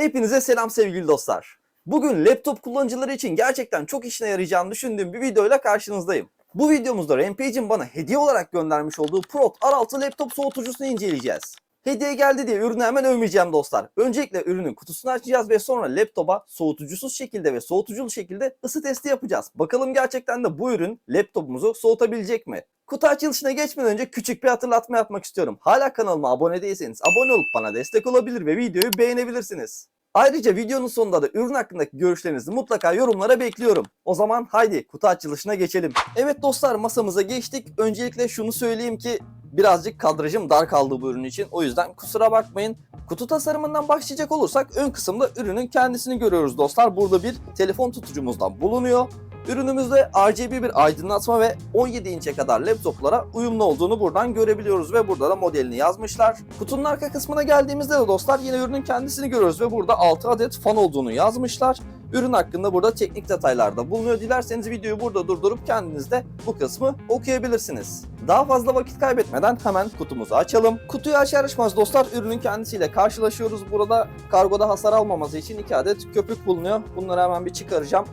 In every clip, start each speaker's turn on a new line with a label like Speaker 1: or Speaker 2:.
Speaker 1: Hepinize selam sevgili dostlar. Bugün laptop kullanıcıları için gerçekten çok işine yarayacağını düşündüğüm bir videoyla karşınızdayım. Bu videomuzda Rampage'in bana hediye olarak göndermiş olduğu Prot R6 laptop soğutucusunu inceleyeceğiz. Hediye geldi diye ürünü hemen övmeyeceğim dostlar. Öncelikle ürünün kutusunu açacağız ve sonra laptopa soğutucusuz şekilde ve soğutuculu şekilde ısı testi yapacağız. Bakalım gerçekten de bu ürün laptopumuzu soğutabilecek mi? Kutu açılışına geçmeden önce küçük bir hatırlatma yapmak istiyorum. Hala kanalıma abone değilseniz abone olup bana destek olabilir ve videoyu beğenebilirsiniz. Ayrıca videonun sonunda da ürün hakkındaki görüşlerinizi mutlaka yorumlara bekliyorum. O zaman haydi kutu açılışına geçelim. Evet dostlar masamıza geçtik. Öncelikle şunu söyleyeyim ki birazcık kadrajım dar kaldı bu ürün için. O yüzden kusura bakmayın. Kutu tasarımından başlayacak olursak ön kısımda ürünün kendisini görüyoruz dostlar. Burada bir telefon tutucumuzdan bulunuyor. Ürünümüzde RGB bir aydınlatma ve 17 inçe kadar laptoplara uyumlu olduğunu buradan görebiliyoruz ve burada da modelini yazmışlar. Kutunun arka kısmına geldiğimizde de dostlar yine ürünün kendisini görüyoruz ve burada 6 adet fan olduğunu yazmışlar. Ürün hakkında burada teknik detaylarda bulunuyor. Dilerseniz videoyu burada durdurup kendiniz de bu kısmı okuyabilirsiniz. Daha fazla vakit kaybetmeden hemen kutumuzu açalım. Kutuyu açar açmaz dostlar ürünün kendisiyle karşılaşıyoruz. Burada kargoda hasar almaması için 2 adet köpük bulunuyor. Bunları hemen bir çıkaracağım.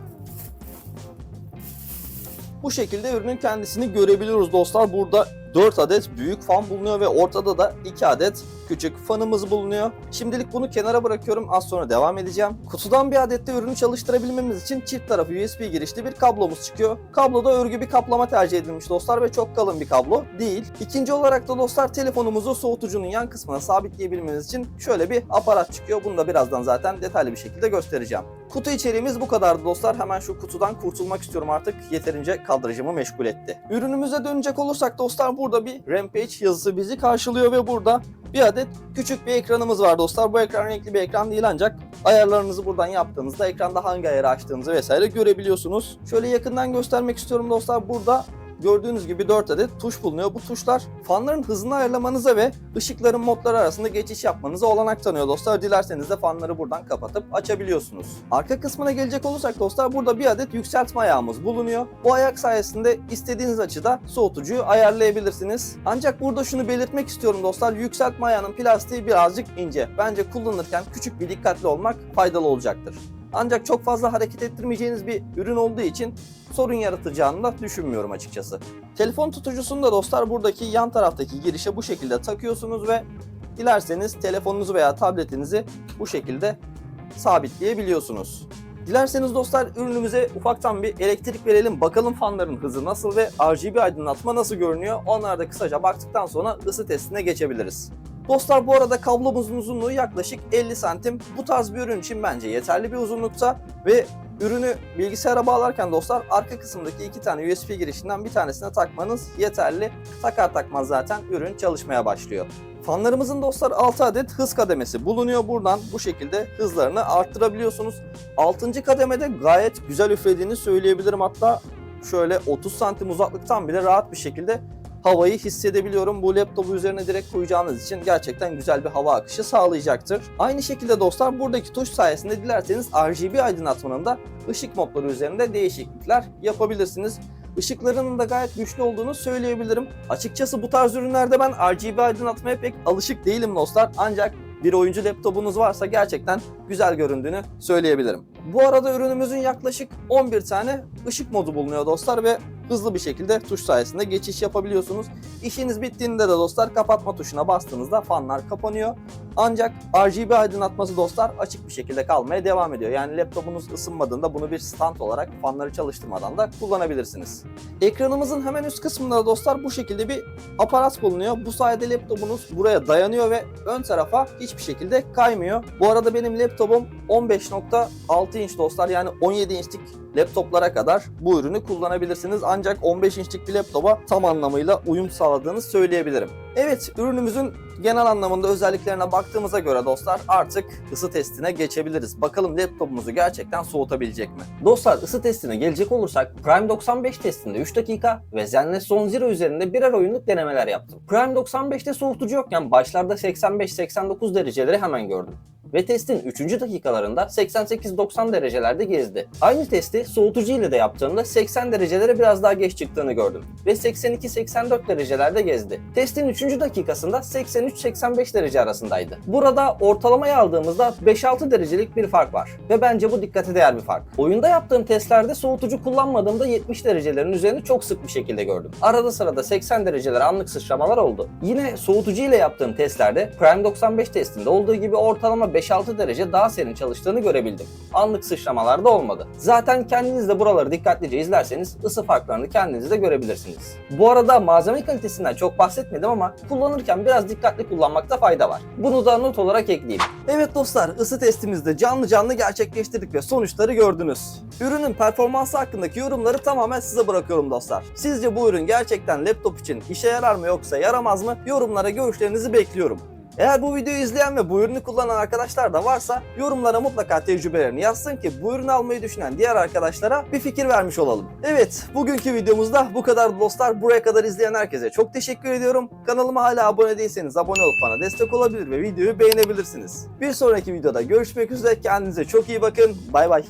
Speaker 1: Bu şekilde ürünün kendisini görebiliyoruz dostlar. Burada 4 adet büyük fan bulunuyor ve ortada da 2 adet küçük fanımız bulunuyor. Şimdilik bunu kenara bırakıyorum. Az sonra devam edeceğim. Kutudan bir adet de ürünü çalıştırabilmemiz için çift tarafı USB girişli bir kablomuz çıkıyor. Kabloda örgü bir kaplama tercih edilmiş dostlar ve çok kalın bir kablo değil. İkinci olarak da dostlar telefonumuzu soğutucunun yan kısmına sabitleyebilmemiz için şöyle bir aparat çıkıyor. Bunu da birazdan zaten detaylı bir şekilde göstereceğim. Kutu içeriğimiz bu kadardı dostlar. Hemen şu kutudan kurtulmak istiyorum artık. Yeterince kadrajımı meşgul etti. Ürünümüze dönecek olursak dostlar burada bir Rampage yazısı bizi karşılıyor ve burada bir adet küçük bir ekranımız var dostlar. Bu ekran renkli bir ekran değil ancak ayarlarınızı buradan yaptığınızda ekranda hangi ayarı açtığınızı vesaire görebiliyorsunuz. Şöyle yakından göstermek istiyorum dostlar. Burada gördüğünüz gibi 4 adet tuş bulunuyor. Bu tuşlar fanların hızını ayarlamanıza ve ışıkların modları arasında geçiş yapmanıza olanak tanıyor dostlar. Dilerseniz de fanları buradan kapatıp açabiliyorsunuz. Arka kısmına gelecek olursak dostlar burada bir adet yükseltme ayağımız bulunuyor. Bu ayak sayesinde istediğiniz açıda soğutucuyu ayarlayabilirsiniz. Ancak burada şunu belirtmek istiyorum dostlar. Yükseltme ayağının plastiği birazcık ince. Bence kullanırken küçük bir dikkatli olmak faydalı olacaktır. Ancak çok fazla hareket ettirmeyeceğiniz bir ürün olduğu için sorun yaratacağını da düşünmüyorum açıkçası. Telefon tutucusunu da dostlar buradaki yan taraftaki girişe bu şekilde takıyorsunuz ve dilerseniz telefonunuzu veya tabletinizi bu şekilde sabitleyebiliyorsunuz. Dilerseniz dostlar ürünümüze ufaktan bir elektrik verelim. Bakalım fanların hızı nasıl ve RGB aydınlatma nasıl görünüyor. Onlara da kısaca baktıktan sonra ısı testine geçebiliriz. Dostlar bu arada kablomuzun uzunluğu yaklaşık 50 santim. Bu tarz bir ürün için bence yeterli bir uzunlukta ve ürünü bilgisayara bağlarken dostlar arka kısımdaki iki tane USB girişinden bir tanesine takmanız yeterli. Takar takmaz zaten ürün çalışmaya başlıyor. Fanlarımızın dostlar 6 adet hız kademesi bulunuyor. Buradan bu şekilde hızlarını arttırabiliyorsunuz. 6. kademede gayet güzel üflediğini söyleyebilirim. Hatta şöyle 30 santim uzaklıktan bile rahat bir şekilde havayı hissedebiliyorum. Bu laptopu üzerine direkt koyacağınız için gerçekten güzel bir hava akışı sağlayacaktır. Aynı şekilde dostlar buradaki tuş sayesinde dilerseniz RGB aydınlatmanın da ışık modları üzerinde değişiklikler yapabilirsiniz. Işıklarının da gayet güçlü olduğunu söyleyebilirim. Açıkçası bu tarz ürünlerde ben RGB aydınlatmaya pek alışık değilim dostlar. Ancak bir oyuncu laptopunuz varsa gerçekten güzel göründüğünü söyleyebilirim. Bu arada ürünümüzün yaklaşık 11 tane ışık modu bulunuyor dostlar ve hızlı bir şekilde tuş sayesinde geçiş yapabiliyorsunuz. İşiniz bittiğinde de dostlar kapatma tuşuna bastığınızda fanlar kapanıyor. Ancak RGB aydınlatması dostlar açık bir şekilde kalmaya devam ediyor. Yani laptopunuz ısınmadığında bunu bir stand olarak fanları çalıştırmadan da kullanabilirsiniz. Ekranımızın hemen üst kısmında da dostlar bu şekilde bir aparat bulunuyor. Bu sayede laptopunuz buraya dayanıyor ve ön tarafa hiçbir şekilde kaymıyor. Bu arada benim laptopum 15.6 inç dostlar yani 17 inçlik laptoplara kadar bu ürünü kullanabilirsiniz. Ancak 15 inçlik bir laptopa tam anlamıyla uyum sağladığını söyleyebilirim. Evet ürünümüzün genel anlamında özelliklerine baktığımıza göre dostlar artık ısı testine geçebiliriz. Bakalım laptopumuzu gerçekten soğutabilecek mi? Dostlar ısı testine gelecek olursak Prime 95 testinde 3 dakika ve Zenless Zone Zero üzerinde birer oyunluk denemeler yaptım. Prime 95'te soğutucu yokken başlarda 85-89 dereceleri hemen gördüm. Ve testin 3. dakikalarında 88-90 derecelerde gezdi. Aynı testi soğutucu ile de yaptığımda 80 derecelere biraz daha geç çıktığını gördüm ve 82-84 derecelerde gezdi. Testin 3. dakikasında 83-85 derece arasındaydı. Burada ortalamayı aldığımızda 5-6 derecelik bir fark var ve bence bu dikkate değer bir fark. Oyunda yaptığım testlerde soğutucu kullanmadığımda 70 derecelerin üzerini çok sık bir şekilde gördüm. Arada sırada 80 dereceler anlık sıçramalar oldu. Yine soğutucu ile yaptığım testlerde Prime 95 testinde olduğu gibi ortalama 5-6 derece daha serin çalıştığını görebildim. Anlık sıçramalar da olmadı. Zaten kendiniz de buraları dikkatlice izlerseniz ısı farklarını kendiniz de görebilirsiniz. Bu arada malzeme kalitesinden çok bahsetmedim ama kullanırken biraz dikkatli kullanmakta fayda var. Bunu da not olarak ekleyeyim. Evet dostlar ısı testimizde canlı canlı gerçekleştirdik ve sonuçları gördünüz. Ürünün performansı hakkındaki yorumları tamamen size bırakıyorum dostlar. Sizce bu ürün gerçekten laptop için işe yarar mı yoksa yaramaz mı? Yorumlara görüşlerinizi bekliyorum. Eğer bu videoyu izleyen ve bu ürünü kullanan arkadaşlar da varsa yorumlara mutlaka tecrübelerini yazsın ki bu ürünü almayı düşünen diğer arkadaşlara bir fikir vermiş olalım. Evet bugünkü videomuzda bu kadar dostlar. Buraya kadar izleyen herkese çok teşekkür ediyorum. Kanalıma hala abone değilseniz abone olup bana destek olabilir ve videoyu beğenebilirsiniz. Bir sonraki videoda görüşmek üzere kendinize çok iyi bakın. Bay bay.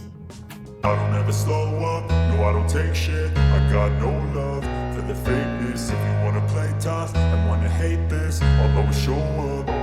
Speaker 2: If you wanna play tough and wanna hate this I'll always show up